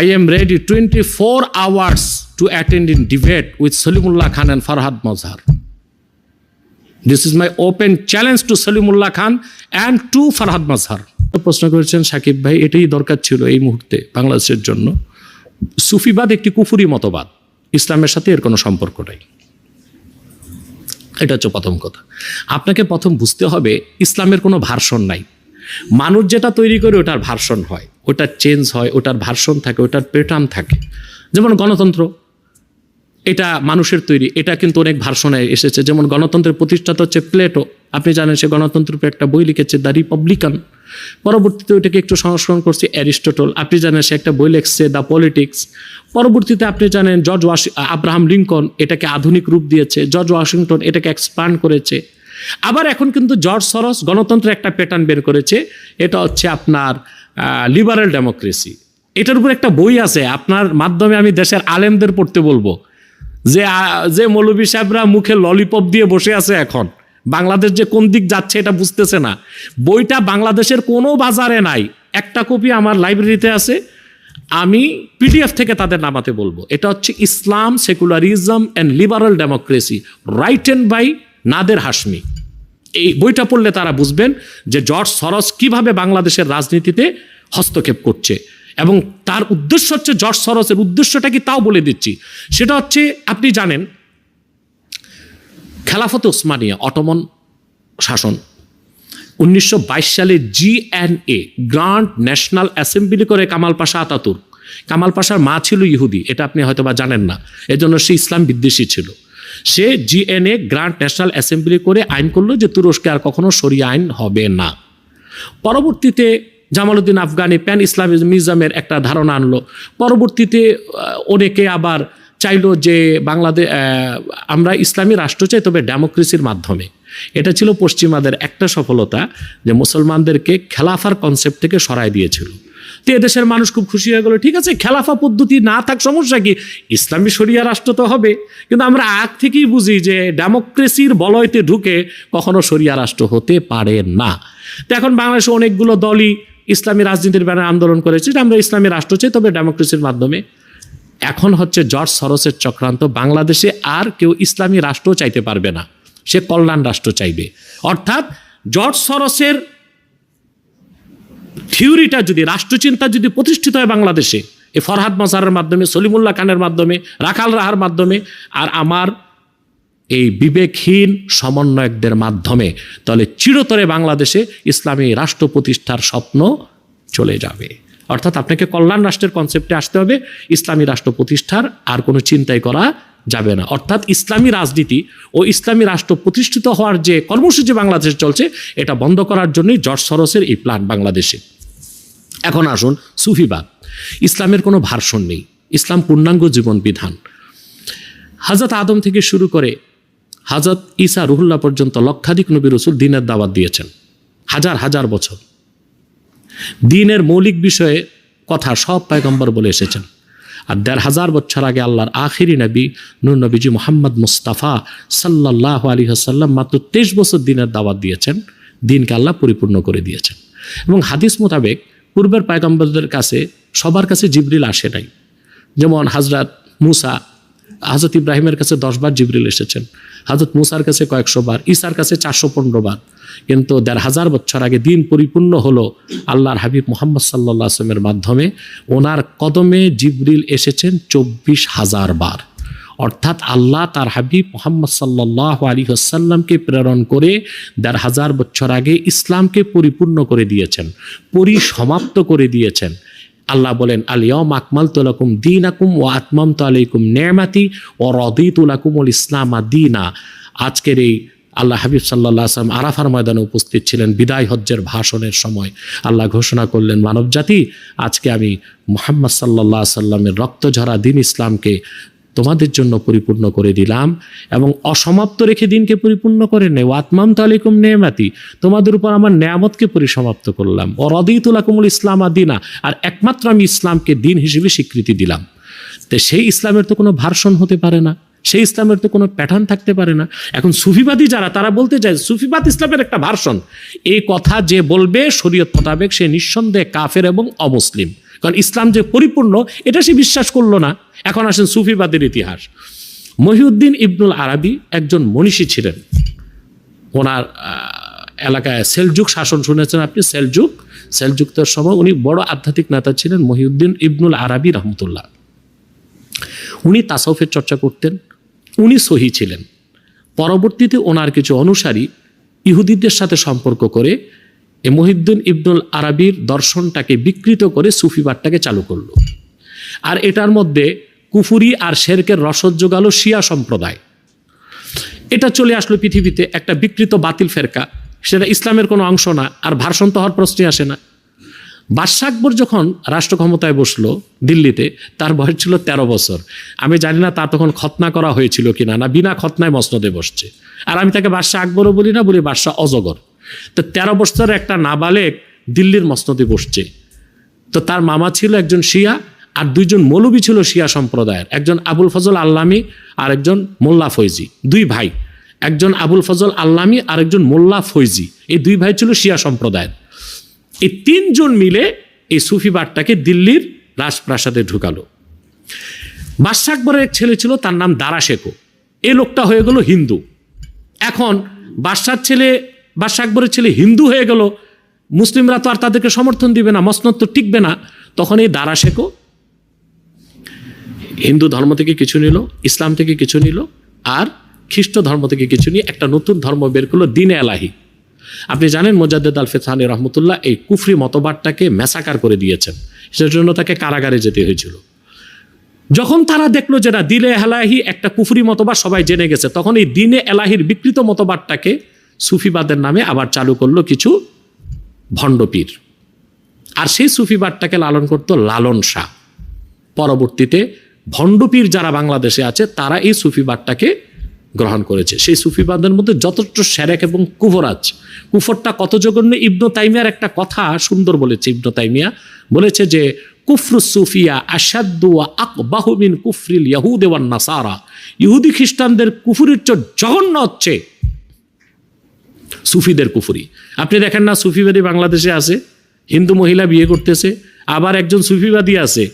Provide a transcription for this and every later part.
I am ready 24 hours to attend in debate with Salimullah Khan and Farhad Mazhar. This is my open challenge to Salimullah Khan and to Farhad Mazhar. প্রশ্ন করেছেন, সাকিব ভাই, এটাই দরকার ছিল এই মুহূর্তে বাংলাদেশের জন্য। সুফিবাদ একটি কুফুরি মতবাদ। ইসলামের সাথে এর কোনো সম্পর্ক নাই। এটা হচ্ছে প্রথম কথা। আপনাকে প্রথম বুঝতে হবে, ইসলামের কোনো ভার্সন নাই। মানুষ যেটা তৈরি করে, ওটার ভার্সন হয়। ওটার চেঞ্জ হয়, ওটার ভার্সন থাকে, ওটার প্যাটার্ন থাকে। যেমন গণতন্ত্র, এটা মানুষের তৈরি, এটা কিন্তু অনেক ভার্সনে এসেছে। যেমন গণতন্ত্রের প্রতিষ্ঠাতা হচ্ছে প্লেটো। আপনি জানেন সে গণতন্ত্রের উপর একটা বই লিখেছে, দ্য রিপাবলিকান। পরবর্তীতে ওইটাকে একটু সংস্করণ করছে, অ্যারিস্টোটল। আপনি জানেন সে একটা বই লিখছে, দ্য পলিটিক্স। পরবর্তীতে আপনি জানেন জর্জ ওয়াশি আব্রাহাম লিঙ্কন এটাকে আধুনিক রূপ দিয়েছে, জর্জ ওয়াশিংটন এটাকে এক্সপান্ড করেছে। আবার এখন কিন্তু জর্জ সরস গণতন্ত্রের একটা প্যাটার্ন বের করেছে, এটা হচ্ছে আপনার লিবারেল ডেমোক্রেসি এটার উপর একটা বই আছে, আপনার মাধ্যমে আমি দেশের আলেমদের পড়তে বলব। যে যে মৌলবী সাহেবরা মুখে ললিপপ দিয়ে বসে আছে এখন, বাংলাদেশ যে কোন দিক যাচ্ছে এটা বুঝতেছে না। বইটা বাংলাদেশের কোনো বাজারে নাই। একটা কপি আমার লাইব্রেরিতে আছে, আমি পিডিএফ থেকে তাদের নামাতে বলব। এটা হচ্ছে Islam secularism and liberal democracy written by Nader Hashmi এই বইটা পড়লে তারা বুঝবেন যে জর্জ সরস কীভাবে বাংলাদেশের রাজনীতিতে হস্তক্ষেপ করছে। এবং তার উদ্দেশ্য হচ্ছে জর্জ সরসের উদ্দেশ্যটা কি তাও বলে দিচ্ছি। সেটা হচ্ছে, আপনি জানেন, খেলাফত ওসমানিয়া অটোমন শাসন উনিশশো বাইশ সালে জিএনএ গ্রান্ড ন্যাশনাল অ্যাসেম্বলি করে কামাল পাশা আতাতুর। কামাল পাশার মা ছিল ইহুদি, এটা আপনি হয়তো বা জানেন না। এজন্য সে ইসলাম বিদ্বেষী ছিল। সে G N A grand national assembly করে আইন করল যে তুরস্কে আর কখনো সরিয়া আইন হবে না। পরবর্তীতে জামালউদ্দিন আফগানি প্যান ইসলামিজমের একটা ধারণা আনলো। পরবর্তীতে অনেকে আবার চাইলো যে বাংলাদেশ আমরা ইসলামী রাষ্ট্র চাই, তবে ডেমোক্রেসির মাধ্যমে। এটা ছিল পশ্চিমাদের একটা সফলতা যে মুসলমানদেরকে খেলাফার কনসেপ্ট থেকে সরাই দিয়েছিল। তো এদেশের মানুষ খুব খুশি হয়ে গেলো, ঠিক আছে, খেলাফা পদ্ধতি না থাক, সমস্যা কি? ইসলামী শরিয়া রাষ্ট্র তো হবে। কিন্তু আমরা আগ থেকেই বুঝি যে ডেমোক্রেসির বলয়তে ঢুকে কখনো শরিয়া রাষ্ট্র হতে পারে না। তো এখন বাংলাদেশে অনেকগুলো দলই ইসলামী রাজনীতির ব্যানারে আন্দোলন করেছে আমরা ইসলামী রাষ্ট্র চাই, তবে ডেমোক্রেসির মাধ্যমে। এখন হচ্ছে জর্জ সরসের চক্রান্ত, বাংলাদেশে আর কেউ ইসলামী রাষ্ট্র চাইতে পারবে না, সে কল্যাণ রাষ্ট্র চাইবে। অর্থাৎ জর্জ সরসের থিওরিটা যদি, রাষ্ট্রচিন্তা যদি প্রতিষ্ঠিত হয় বাংলাদেশে, এ ফরহাদ মাজারের মাধ্যমে, সলিমুল্লাহ খানের মাধ্যমে, রাখাল রাহার মাধ্যমে, আর আমার এই বিবেকহীন সমন্বয়কদের মাধ্যমে, তাহলে চিরতরে বাংলাদেশে ইসলামী রাষ্ট্র প্রতিষ্ঠার স্বপ্ন চলে যাবে। অর্থাৎ আপনাকে কল্যাণ রাষ্ট্রের কনসেপ্টে আসতে হবে, ইসলামী রাষ্ট্র প্রতিষ্ঠার আর কোনো চিন্তাই করা যাবে না। অর্থাৎ ইসলামী রাজনীতি ও ইসলামী রাষ্ট্র প্রতিষ্ঠিত হওয়ার যে কর্মসূচি বাংলাদেশ চলছে, এটা বন্ধ করার জন্যই জর্জ সরসের এই প্ল্যান বাংলাদেশে। এখন আসুন সুফিবাদ ইসলামের কোনো ভার্সন নেই। ইসলাম পূর্ণাঙ্গ জীবন বিধান। হাজরত আদম থেকে শুরু করে হাজরত ঈসা রুহুল্লাহ পর্যন্ত লক্ষাধিক নবী রসুল দিনের দাওয়াত দিয়েছেন। হাজার হাজার বছর। দিনের মৌলিক বিষয়ে কথা সব পায়গম্বর বলে এসেছেন। আর দেড় হাজার বছর আগে আল্লাহর আখিরি নবী, নূর নবীজি মোহাম্মদ মুস্তাফা সাল্লাহ আলী হাসাল্লাম মাত্র তেইশ বছর দিনের দাওয়াত দিয়েছেন, দিনকে আল্লাহ পরিপূর্ণ করে দিয়েছেন। এবং হাদিস মোতাবেক পূর্বের পায়গম্বরদের কাছে সবার কাছে জিবরিল আসে নাই। যেমন হাজরাত মুসা হাজরত ইব্রাহিমের কাছে দশবার জিবরিল এসেছেন। হাজরত মুসার কাছে কয়েকশো বার, ঈসার কাছে চারশো পনেরো বার। কিন্তু দেড় হাজার বছর আগে দিন পরিপূর্ণ হলো আল্লাহর হাবিব মোহাম্মদ সাল্লাহ আসলামের মাধ্যমে। ওনার কদমে জিবরিল এসেছেন চব্বিশ হাজার বার। অর্থাৎ আল্লাহ তার হাবিব মোহাম্মদ সাল্লাহ আলী হাসাল্লামকে প্রেরণ করে দেড় হাজার বছর আগে ইসলামকে পরিপূর্ণ করে দিয়েছেন, পরিসমাপ্ত করে দিয়েছেন। আল্লাহ বলেন আলিয়ম আকমাল তুলাকুম দিন আকুম ও আত্মাম তো আলাইকুম নেমাতি ও রদি তুলাকুমুল ইসলাম দিনা। আজকের এই আল্লাহ হাবিব সাল্লাহ আসলাম আরাফার ময়দানে উপস্থিত ছিলেন বিদায় হজ্জের ভাষণের সময়। আল্লাহ ঘোষণা করলেন, মানবজাতি, আজকে আমি মোহাম্মদ সাল্লাহ সাল্লামের রক্তঝরা দিন ইসলামকে তোমাদের জন্য পরিপূর্ণ করে দিলাম এবং অসমাপ্ত রেখে দিনকে পরিপূর্ণ করে নে। ওয়াতমাম তালিকুম নেমাতি তোমাদের উপর আমার নেয়ামতকে পরিসমাপ্ত করলাম। ও রদিতুলাকুমুল ইসলাম আদিনা আর একমাত্র আমি ইসলামকে দিন হিসেবে স্বীকৃতি দিলাম। তো সেই ইসলামের তো কোনো ভার্সন হতে পারে না। সেই ইসলামের তো কোনো প্যাটার্ন থাকতে পারে না। এখন সুফিবাদী যারা, তারা বলতে চায়, সুফিবাদ ইসলামের একটা ভার্সন এই কথা যে বলবে, শরীয়ত মোতাবেক সে নিঃসন্দেহে কাফের এবং অমুসলিম। কারণ ইসলাম যে পরিপূর্ণ, এটা সে বিশ্বাস করল না। এখন আসেন সুফিবাদের ইতিহাস। মহিউদ্দিন ইবনুল আরাবি একজন মনীষী ছিলেন। ওনার এলাকায় সেলজুক শাসন শুনেছেন আপনি? সেলজুক সেলজুকদের সময় উনি বড় আধ্যাত্মিক নেতা ছিলেন মহিউদ্দিন ইবনুল আরাবি রহমতুল্লাহ। উনি তাসাউফের চর্চা করতেন। উনি সহি ছিলেন। পরবর্তীতে ওনার কিছু অনুসারী ইহুদিদের সাথে সম্পর্ক করে এ মহিউদ্দিন ইবনুল আরাবির দর্শনটাকে বিকৃত করে সুফিবাদটাকে চালু করল। আর এটার মধ্যে কুফুরি আর শেরকের রসদ যোগালো শিয়া সম্প্রদায়। এটা চলে আসলো পৃথিবীতে একটা বিকৃত বাতিল ফেরকা। সেটা ইসলামের কোনো অংশ না, আর ভারসন্ত হওয়ার প্রশ্নই আসে না। বাদশাহ আকবর যখন রাষ্ট্র ক্ষমতায় বসল দিল্লিতে, তার বয়স ছিল ১৩ বছর। আমি জানি না তার তখন খতনা করা হয়েছিল কিনা না, বিনা খতনায় মসনদে বসছে। আর আমি তাকে বাদশাহ আকবরও বলি না, বলি বাদশাহ অজগর। তো তেরো বছরের একটা নাবালেক দিল্লির মসনদে বসছে। তো তার মামা ছিল একজন শিয়া আর দুইজন মৌলবী ছিল শিয়া সম্প্রদায়ের। একজন আবুল ফজল আল্লামি আর একজন মোল্লা ফৈজি, দুই ভাই। একজন আবুল ফজল আল্লামি আর একজন মোল্লা ফৈজি, এই দুই ভাই ছিল শিয়া সম্প্রদায়ের। এই তিনজন মিলে এই সুফিবাদটাকে দিল্লির রাজপ্রাসাদে ঢুকালো। বাদশাহ আকবরের এক ছেলে ছিল, তার নাম দারা শেখো। এই লোকটা হয়ে গেল হিন্দু। এখন বাদশার ছেলে বাদশাহ আকবরের ছেলে হিন্দু হয়ে গেল, মুসলিমরা তো আর তাদেরকে সমর্থন দিবে না, মসনদ তো টিকবে না, তখন এই দারা শেখো। হিন্দু ধর্ম থেকে কিছু নিল, ইসলাম থেকে কিছু নিল, আর খ্রিস্ট ধর্ম থেকে কিছু নিয়ে একটা নতুন ধর্ম বের করল, দিনে এলাহি। আপনি জানেন মোজাদ্দেদ আল ফেথানি রহমতুল্লাহ এই কুফরি মতবাদটাকে মেসাকার করে দিয়েছেন, সেজন্য তাকে কারাগারে যেতে হয়েছিল। যখন তারা দেখল যে না দিলে এলাহি একটা কুফরি মতবাদ সবাই জেনে গেছে, তখন এই দিনে এলাহির বিকৃত মতবাদটাকে সুফিবাদের নামে আবার চালু করল কিছু ভণ্ডপীর। আর সেই সুফিবাদটাকে লালন করতো লালন শাহ। পরবর্তীতে ভণ্ডপীর যারা বাংলাদেশে আছে, তারা এই সুফিবাদটাকে গ্রহণ করেছে। সেই সুফিবাদের মধ্যে যথেষ্ট সেরেক এবং কুফরাজ। কুফরটা কত জঘন্য? ইবনু তাইমিয়ার একটা কথা সুন্দর বলেছে ইবনু তাইমিয়া। বলেছে যে, কুফরু সুফিয়া আসাদু আকবাহুমিন কুফরিল ইয়াহুদ ওয়ান নাসারা। ইহুদি খ্রিস্টানদের কুফুরির চোট জঘন্য হচ্ছে সুফিদের কুফুরি। আপনি দেখেন না সুফিবাদী বাংলাদেশে আছে, হিন্দু মহিলা বিয়ে করতেছে, আবার একজন সুফিবাদী আছে,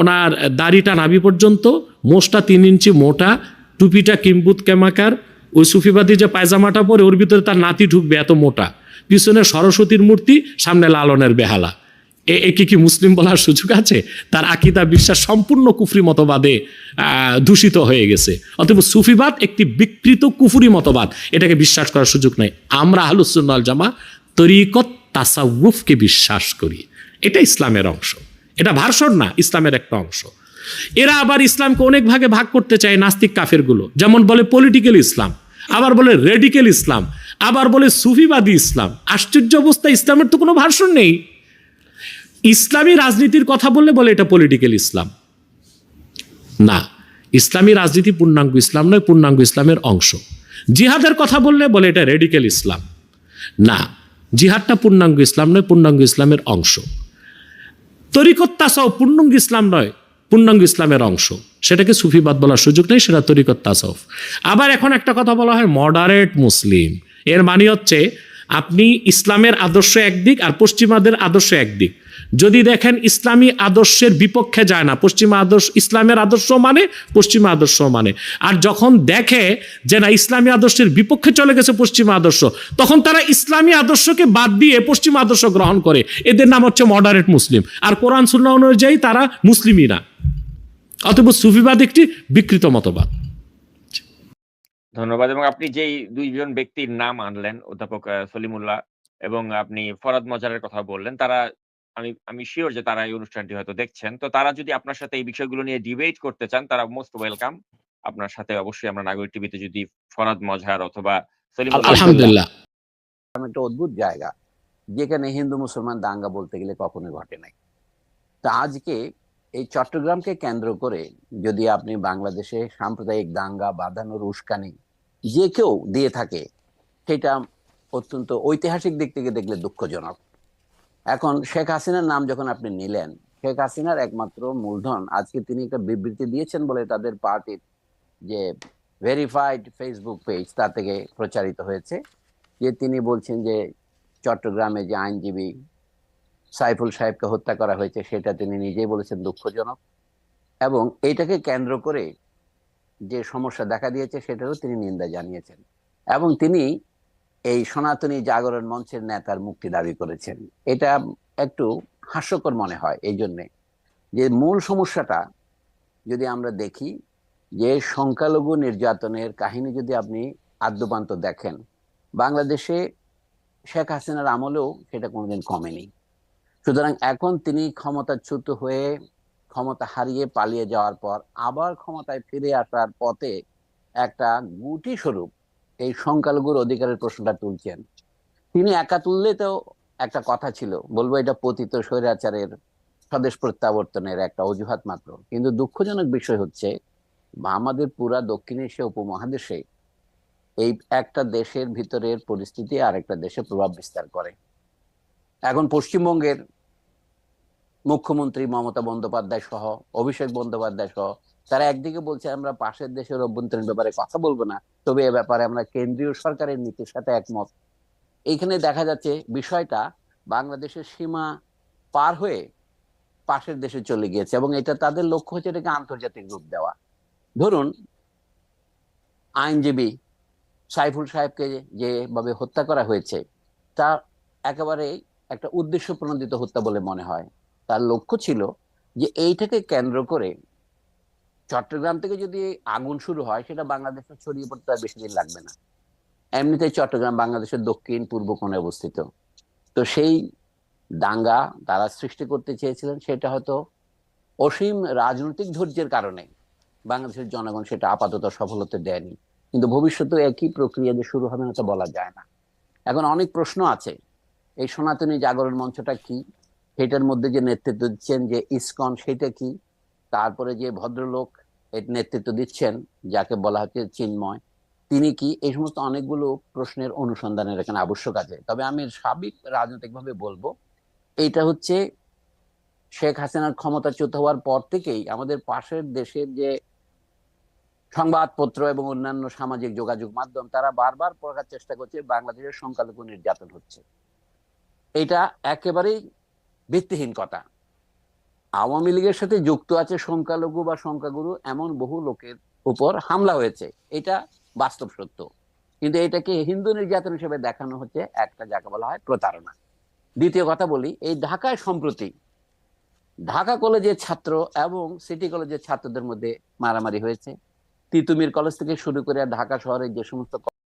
ওনার দাড়িটা নাভি পর্যন্ত, মোষটা তিন ইঞ্চি মোটা, টুপিটা কিম্বুত কেমাকার, ওই সুফিবাদী যে পায়জামাটা পরে ওর ভিতরে তার নাতি ঢুকবে এত মোটা। পিছনে সরস্বতীর মূর্তি, সামনে লালনের বেহালা। একে কি মুসলিম বলার সুযোগ আছে? তার আকিদা বিশ্বাস সম্পূর্ণ কুফরি মতবাদে দূষিত হয়ে গেছে। অতএব সুফিবাদ একটি বিকৃত কুফুরি মতবাদ। এটাকে বিশ্বাস করার সুযোগ নাই। আমরা আহলুসুন্নাল জামা তরিকত তাসাউফকে বিশ্বাস করি। এটা ইসলামের অংশ। এটা ভার্সন না, ইসলামের একটা অংশ। এরা আবার ইসলামকে অনেক ভাগে ভাগ করতে চায় নাস্তিক কাফেরগুলো। যেমন বলে পলিটিক্যাল ইসলাম, আবার বলে রেডিক্যাল ইসলাম, আবার বলে সুফিবাদী ইসলাম। আশ্চর্য অবস্থা, ইসলামের তো কোনো ভার্সন নেই। ইসলামী রাজনীতির কথা বললে বলে এটা পলিটিক্যাল ইসলাম। না, ইসলামী রাজনীতি পূর্ণাঙ্গ ইসলাম নয়, পূর্ণাঙ্গ ইসলামের অংশ। জিহাদের কথা বললে বলে এটা রেডিক্যাল ইসলাম। না, জিহাদটা পূর্ণাঙ্গ ইসলাম নয়, পূর্ণাঙ্গ ইসলামের অংশ। তরিকত তাসাও পূর্ণাঙ্গ ইসলাম নয়, পূর্ণাঙ্গ ইসলামের অংশ। সেটাকে সুফিবাদ বলার সুযোগ নেই, সেটা তরিকত তাসাউফ। আবার এখন একটা কথা বলা হয় মডারেট মুসলিম। এর মানে হচ্ছে, আপনি ইসলামের আদর্শ একদিক আর পশ্চিমাদের আদর্শ একদিক। যদি দেখেন ইসলামী আদর্শের বিপক্ষে যায় না, পশ্চিমা আদর্শ, ইসলামের আদর্শ মানে পশ্চিমা আদর্শ মানে। আর যখন দেখে যে না, ইসলামী আদর্শের বিপক্ষে চলে গেছে পশ্চিমা আদর্শ, তখন তারা ইসলামী আদর্শকে বাদ দিয়ে পশ্চিমা আদর্শ গ্রহণ করে। এদের নাম হচ্ছে মডারেট মুসলিম। আর কোরআন সুন্না অনুযায়ী তারা মুসলিমই না। অতএব সুফিবাদ একটি বিকৃত মতবাদ। ধন্যবাদ। এবং আপনি যেই দুইজন ব্যক্তির নাম আনলেন, অধ্যাপক সলিমুল্লাহ এবং আপনি ফরাদ মজারের কথা বললেন, তারা আমি আমি শিওর যে তারা এই অনুষ্ঠানটি হয়তো দেখছেন। তো তারা যদি আপনার সাথে এই বিষয়গুলো নিয়ে ডিবেট করতে চান তারা মোস্ট ওয়েলকাম আপনার সাথে অবশ্যই আমরা নাগরিক টিভিতে যদি ফরাদ মজহার অথবা আলহামদুলিল্লাহ। একটা অদ্ভুত জায়গা যেখানে হিন্দু মুসলমান দাঙ্গা বলতে গেলে কখনো ঘটে নাই। তা আজকে এই চট্টগ্রামকে কেন্দ্র করে যদি আপনি বাংলাদেশে সাম্প্রদায়িক দাঙ্গা বাঁধানোর উস্কানি যে কেউ দিয়ে থাকে সেটা অত্যন্ত ঐতিহাসিক দিক থেকে দেখলে দুঃখজনক। এখন শেখ হাসিনার নাম যখন আপনি নিলেন, শেখ হাসিনার একমাত্র মূলধন, আজকে তিনি একটা বিবৃতি দিয়েছেন বলে তাদের পার্টির যে ভেরিফাইড ফেসবুক পেজ, তা থেকে প্রচারিত হয়েছে, যে তিনি বলছেন যে চট্টগ্রামে যে আইনজীবী সাইফুল সাহেবকে হত্যা করা হয়েছে, সেটা তিনি নিজেই বলেছেন দুঃখজনক। এবং এইটাকে কেন্দ্র করে যে সমস্যা দেখা দিয়েছে, সেটারও তিনি নিন্দা জানিয়েছেন। এবং তিনি এই সনাতনী জাগরণ মঞ্চের নেতার মুক্তি দাবি করেছেন। এটা একটু হাস্যকর মনে হয় এই জন্যে যে মূল সমস্যাটা যদি আমরা দেখি যে সংখ্যালঘু নির্যাতনের কাহিনী যদি আপনি আদ্যপান্ত দেখেন, বাংলাদেশে শেখ হাসিনার আমলেও সেটা কোনোদিন কমেনি। সুতরাং এখন তিনি ক্ষমতাচ্যুত হয়ে ক্ষমতা হারিয়ে পালিয়ে যাওয়ার পর আবার ক্ষমতায় ফিরে আসার পথে একটা গুটি স্বরূপ এই সংখ্যালঘুর অধিকারের প্রশ্নটা তুলছেন। তিনি একা তুললে তো একটা কথা ছিল, বলব এটা পতিত স্বৈরাচারের স্বদেশ প্রত্যাবর্তনের একটা অজুহাত মাত্র। কিন্তু দুঃখজনক বিষয় হচ্ছে, আমাদের পুরা দক্ষিণ এশিয়া উপমহাদেশে এই একটা দেশের ভিতরের পরিস্থিতি আর একটা দেশে প্রভাব বিস্তার করে। এখন পশ্চিমবঙ্গের মুখ্যমন্ত্রী মমতা বন্দ্যোপাধ্যায় সহ, অভিষেক বন্দ্যোপাধ্যায় সহ তারা একদিকে বলছে আমরা পাশের দেশের অভ্যন্তরীণ ব্যাপারে কথা বলব না, তবে এ ব্যাপারে আমরা কেন্দ্রীয় সরকারের নীতির সাথে একমত। এইখানে দেখা যাচ্ছে বিষয়টা বাংলাদেশের সীমা পার হয়ে পাশের দেশে চলে গিয়েছে এবং এটা তাদের লক্ষ্য হচ্ছে এটাকে আন্তর্জাতিক রূপ দেওয়া। ধরুন, আইনজীবী সাইফুল সাহেবকে যেভাবে হত্যা করা হয়েছে, তা একেবারে একটা উদ্দেশ্য প্রণোদিত হত্যা বলে মনে হয়। তার লক্ষ্য ছিল যে এইটাকে কেন্দ্র করে চট্টগ্রাম থেকে যদি আগুন শুরু হয়, সেটা বাংলাদেশে ছড়িয়ে পড়তে আর বেশি দিন লাগবে না। এমনিতেই চট্টগ্রাম বাংলাদেশের দক্ষিণ, পূর্ব কোণে অবস্থিত। তো সেই দাঙ্গা তারা সৃষ্টি করতে চেয়েছিলেন, সেটা হয়তো অসীম রাজনৈতিক ধৈর্যের কারণে বাংলাদেশের জনগণ সেটা আপাতত সফল হতে দেয়নি। কিন্তু ভবিষ্যতে একই প্রক্রিয়া যে শুরু হবে না তা বলা যায় না। এখন অনেক প্রশ্ন আছে। এই সনাতনী জাগরণ মঞ্চটা কি? সেটার মধ্যে যে নেতৃত্ব দিচ্ছেন যে ইসকন, সেটা কি? তারপরে যে ভদ্রলোক এর নেতৃত্ব দিচ্ছেন, যাকে বলা হচ্ছে চিন্ময়, তিনি কি এই সমস্ত অনেকগুলো প্রশ্নের অনুসন্ধানের এখানে আবশ্যক আছে? তবে আমি সাবিক রাজনৈতিকভাবে বলব, এইটা হচ্ছে শেখ হাসিনার ক্ষমতাচ্যুত হওয়ার পর থেকেই আমাদের পাশের দেশের যে সংবাদপত্র এবং অন্যান্য সামাজিক যোগাযোগ মাধ্যম, তারা বারবার প্রকার চেষ্টা করছে বাংলাদেশের সংখ্যালঘু নির্যাতন হচ্ছে। এটা একেবারেই ভিত্তিহীন কথা। আওয়ামী লীগের সাথে যুক্ত আছে সংখ্যালঘু বা সংখ্যাগুরু এমন বহু লোকের উপর হামলা হয়েছে। এটা বাস্তব সত্য। কিন্তু এটাকে হিন্দু নির্যাতন হিসেবে দেখানো হচ্ছে একটা যাকে বলা হয় প্রতারণা। দ্বিতীয় কথা বলি, এই ঢাকায় সম্প্রতি ঢাকা কলেজের ছাত্র এবং সিটি কলেজের ছাত্রদের মধ্যে মারামারি হয়েছে। তিতুমির কলেজ থেকে শুরু করে ঢাকা শহরের যে সমস্ত